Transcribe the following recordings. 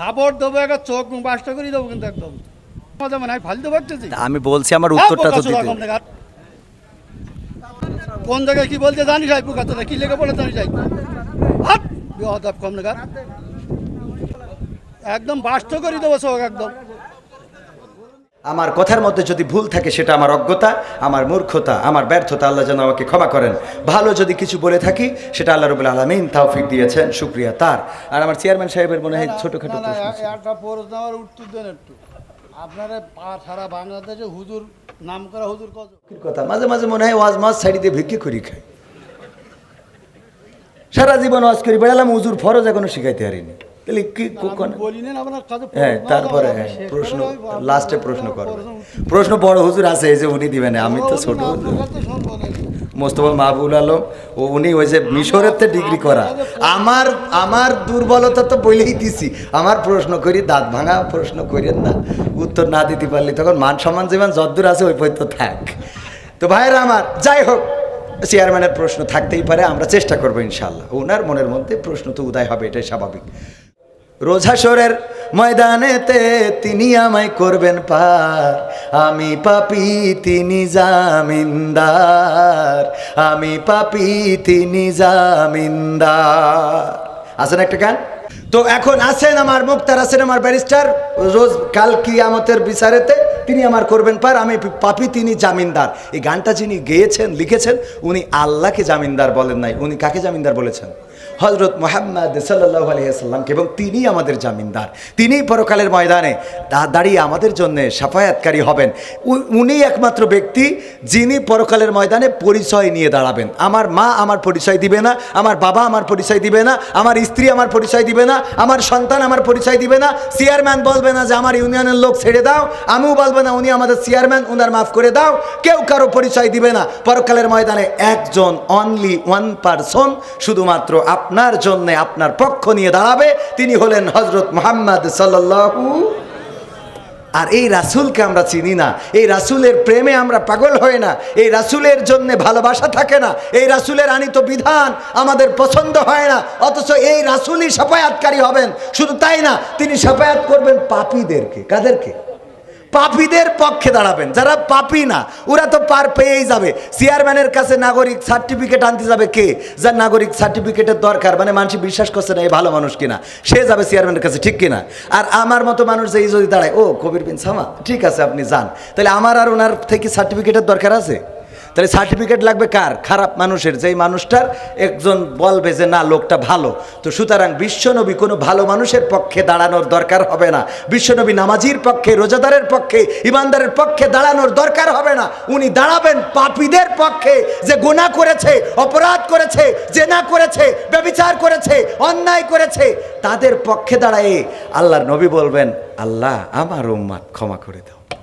থাবর দেবো একটা চোখ মুখ বাসটা করে দেবো কিন্তু একদম। মানে আমি ফালতে পারতেছি আমি বলছি আমার উত্তরটা তো দিতে। কোন জায়গায় কি বলতে জানি যাই কথাটা কি লেগে বলে জানি যাই হাত বিহদাব কম নাগাদ একদম বাস্ত করে দেবো চোখ একদম। আমার কথার মধ্যে যদি ভুল থাকে সেটা আমার অজ্ঞতা আমার মূর্খতা আমার ব্যর্থতা আল্লাহ যেন আমাকে ক্ষমা করেন। ভালো যদি কিছু বলে থাকি সেটা আল্লাহ রবুল আলমিন তৌফিক দিয়েছেন শুক্রিয়া তার। আর আমার চেয়ারম্যান সাহেবের মনে হয় ছোটোখাটো প্রশ্ন আমার উত্তর দেন একটু। আপনারা সারা বাংলাদেশে হুজুর নাম করা হুজুর কত? কথা মাঝে মাঝে মনে হয় ওয়াজ মাছ ভিক্ষে করি খাই। সারা জীবন ওয়াজ করি বেড়ালাম হুজুর ফরজ এখনও শিখাইতে পারিনি তাহলে কি হ্যাঁ তারপরে হ্যাঁ প্রশ্ন লাস্টে প্রশ্ন করবে প্রশ্ন বড় হুজুর আছে এই যে উনি দিবেন আমি তো ছোট হুজুর। মোস্তফা মাহবুল আলম ও উনি ওই যে মিশরের তে ডিগ্রি করা। আমার আমার দুর্বলতা তো বলেই দিছি। আমার প্রশ্ন করি দাঁত ভাঙা প্রশ্ন করেন না। উত্তর না দিতে পারলি তখন মান সম্মান যেমন যদ্দূর আছে ওই পর্যন্ত থাক। তো ভাইয়েরা আমার যাই হোক চেয়ারম্যানের প্রশ্ন থাকতেই পারে আমরা চেষ্টা করব ইনশাল্লাহ। ওনার মনের মধ্যে প্রশ্ন তো উদয় হবে এটাই স্বাভাবিক। রোজাসরের ময়দানেতে তিনি আমায় করবেন পার। আমি পাপি, তিনি জামিনদার। আমি পাপি, তিনি জামিনদার। আছেন একটা গান? তো এখন আছেন আমার মুক্তার, আছেন আমার ব্যারিস্টার। রোজ কাল কি আমতের বিচারেতে তিনি আমার করবেন পার। আমি পাপি, তিনি জামিনদার। এই গানটা যিনি গেয়েছেন, লিখেছেন, উনি আল্লাহকে জামিনদার বলেন নাই। উনি কাকে জামিনদার বলেছেন? হজরত মোহাম্মদ সাল্লাহ আলিয়াল্লামকে এবং তিনি আমাদের জামিনদার। তিনি পরকালের ময়দানে দা- দাঁড়িয়ে আমাদের জন্য সাফায়াতকারী হবেন। উনি একমাত্র ব্যক্তি যিনি পরকালের ময়দানে পরিচয় নিয়ে দাঁড়াবেন। আমার মা আমার পরিচয় দিবে না, আমার বাবা আমার পরিচয় দিবে না, আমার স্ত্রী আমার পরিচয় দিবে না, আমার সন্তান আমার পরিচয় দিবে না, চেয়ারম্যান বলবে না যে আমার ইউনিয়নের লোক ছেড়ে দাও, আমিও বলব না উনি আমাদের চেয়ারম্যান, উনার মাফ করে দাও, কেউ কারও পরিচয় দিবে না। পরকালের ময়দানে একজন অনলি ওয়ান পারসন শুধুমাত্র আপনার জন্য আপনার পক্ষ নিয়ে দাঁড়াবে। তিনি হলেন হজরত মোহাম্মদ সাল্লাল্লাহু আর এই রাসূলকে আমরা চিনি না। এই রাসূলের প্রেমে আমরা পাগল হই না। এই রাসূলের জন্য ভালোবাসা থাকে না। এই রাসূলের আনিত বিধান আমাদের পছন্দ হয় না। অথচ এই রাসূলই সাফায়াতকারী হবেন। শুধু তাই না, তিনি সাফায়াত করবেন পাপীদেরকে। কাদেরকে? পাপীদের পক্ষে দাঁড়াবেন। যারা পাপি না, ওরা তো পার পেয়েই যাবে। চেয়ারম্যানের কাছে নাগরিক সার্টিফিকেট আনতে যাবে কে? যার নাগরিক সার্টিফিকেটের দরকার মানে মানুষ বিশ্বাস করছে না এই ভালো মানুষ কিনা। সে যাবে চেয়ারম্যানের কাছে, ঠিক কিনা? আর আমার মতো মানুষ এই যদি দাঁড়ায়, ও, কবির বিন সামা ঠিক আছে, আপনি যান। তাহলে আমার আর ওনার থেকে সার্টিফিকেটের দরকার আছে? তাহলে সার্টিফিকেট লাগবে কার? খারাপ মানুষের। যেই মানুষটার একজন বলবে যে, না, লোকটা ভালো। তো সুতরাং বিশ্বনবী কোনো ভালো মানুষের পক্ষে দাঁড়ানোর দরকার হবে না। বিশ্বনবী নামাজির পক্ষে, রোজাদারের পক্ষে, ইমানদারের পক্ষে দাঁড়ানোর দরকার হবে না। উনি দাঁড়াবেন পাপীদের পক্ষে যে গুনাহ করেছে, অপরাধ করেছে, জেনা করেছে, ব্যবিচার করেছে, অন্যায় করেছে। তাদের পক্ষে দাঁড়ায়ে আল্লাহর নবী বলবেন, আল্লাহ, আমার উম্মাদ ক্ষমা করে দাও।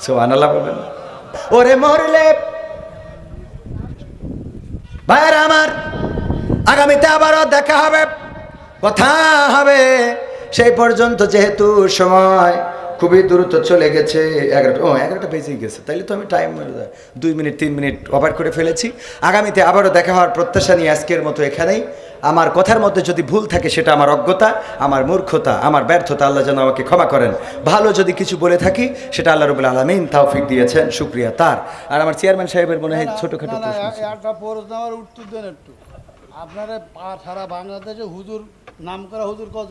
সোহান আল্লাহ বলবেন? ওরে মরলে ভাইয়ের আমার আগামীতে আবারও দেখা হবে কথা হবে। সেই পর্যন্ত যেহেতু সময় খুবই দ্রুত চলে গেছে এগারোটা। ও এগারোটা বেজেই গেছে। তাইলে তো আমি টাইম দুই মিনিট তিন মিনিট ওভার করে ফেলেছি। আগামীতে আবারও দেখা হওয়ার প্রত্যাশা নিয়ে আজকের মতো এখানেই। আমার কথার মধ্যে যদি ভুল থাকে সেটা আমার অজ্ঞতা আমার মূর্খতা আমার ব্যর্থতা আল্লাহ যেন আমাকে ক্ষমা করেন। ভালো যদি কিছু বলে থাকি সেটা আল্লাহ রবুল আলমিন তৌফিক দিয়েছেন শুক্রিয়া তার। আর আমার চেয়ারম্যান সাহেবের মনে হয় ছোটোখাটো আপনারা সারা বাংলাদেশে হুজুর নাম করা হুজুর কত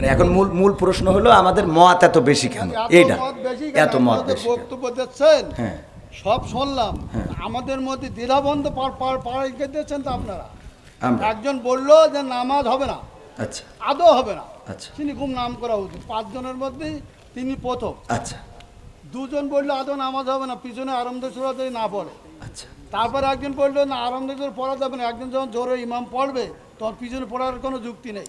মানে এখন মূল মূল প্রশ্ন হলো আমাদের মত এত বেশি কেন? এইটা? এত মত বেশি বক্তব্য দিচ্ছেন। হ্যাঁ। সব শুনলাম। আমাদের মধ্যে দ্বিধাবন্ধ পাড়াই দিচ্ছেন তো আপনারা? একজন বলল যে নামাজ হবে না। আচ্ছা। আদৌ হবে না। আচ্ছা। তিনি খুব নাম করা উচিত। পাঁচজনের মধ্যে তিনি প্রথম। আচ্ছা। দুজন বলল আদৌ নামাজ হবে না। পিছনে আরম্ভ সুরা যদি না পড়ে। আচ্ছা। তারপর একজন বলল না আরম্ভ পড়া যাবে না। একজন যখন জোরে ইমাম পড়বে তখন পিছনে পড়ার কোনো যুক্তি নেই।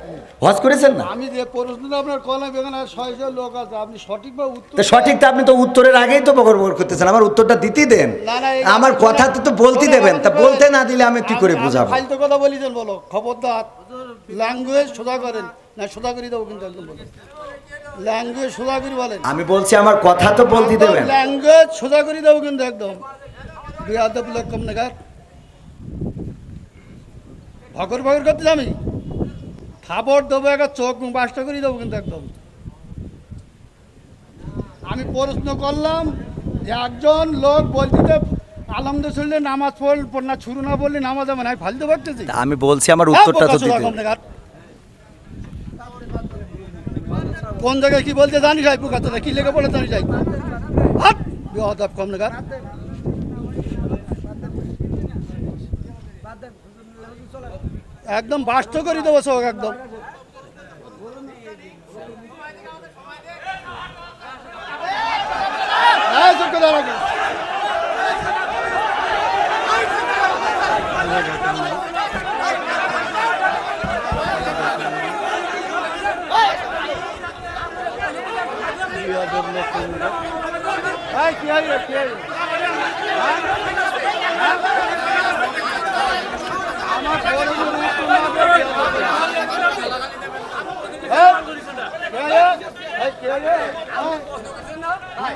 হজ করেছেন না? আমি যে প্রশ্নটা আপনার কলাম এখানে ছয়শো লোক আছে আপনি সঠিকভাবে উত্তর তো সঠিকটা আপনি তো উত্তরের আগেই তো বকর বকর করতেছেন আমার উত্তরটা দিতেই দেন। না, না, আমার কথা তো তো বলতে দেবেন তা বলতে না দিলে আমি কি করে বুঝাবো? আপনি ফালতু কথা বলিছেন বলো খবরদার। ল্যাঙ্গুয়েজ সোজা করেন। না সোজা করে দেবো কিন্তু একদম বলো। ল্যাঙ্গুয়েজ সোজা করে বলেন। আমি বলছি আমার কথা তো বলতে দেবেন। ল্যাঙ্গুয়েজ সোজা করে দেবো কিন্তু একদম। বিয়াদব কম নাগাদ ভগর ভগর করতে আমি খাবার দেবো একটা চোখ বাসটা করে দেবো কিন্তু একদম। আমি প্রশ্ন করলাম যে একজন লোক বলতে আলহামদুলিল্লাহ নামাজ পড়ল না শুরু না বললে নামাজ হবে না আমি ফালতু করতেছি আমি বলছি আমার উত্তরটা তো দিতে। কোন জায়গায় কি বলতে জানিস আই পোকা তোরা কি লেগে পড়ে জানিস আই হাট বিহদাব কম নাগাদ একদম বাস্ত করে দেবো সব একদম এই চুপ করে দাঁড়া। এই, কি হইল, কি হইল? হ্যাঁ? হ্যাঁ? আমার বড় বড় উত্তর না দিয়ে কি হবে? এই, কি হইল? এই, কি হইল? হ্যাঁ?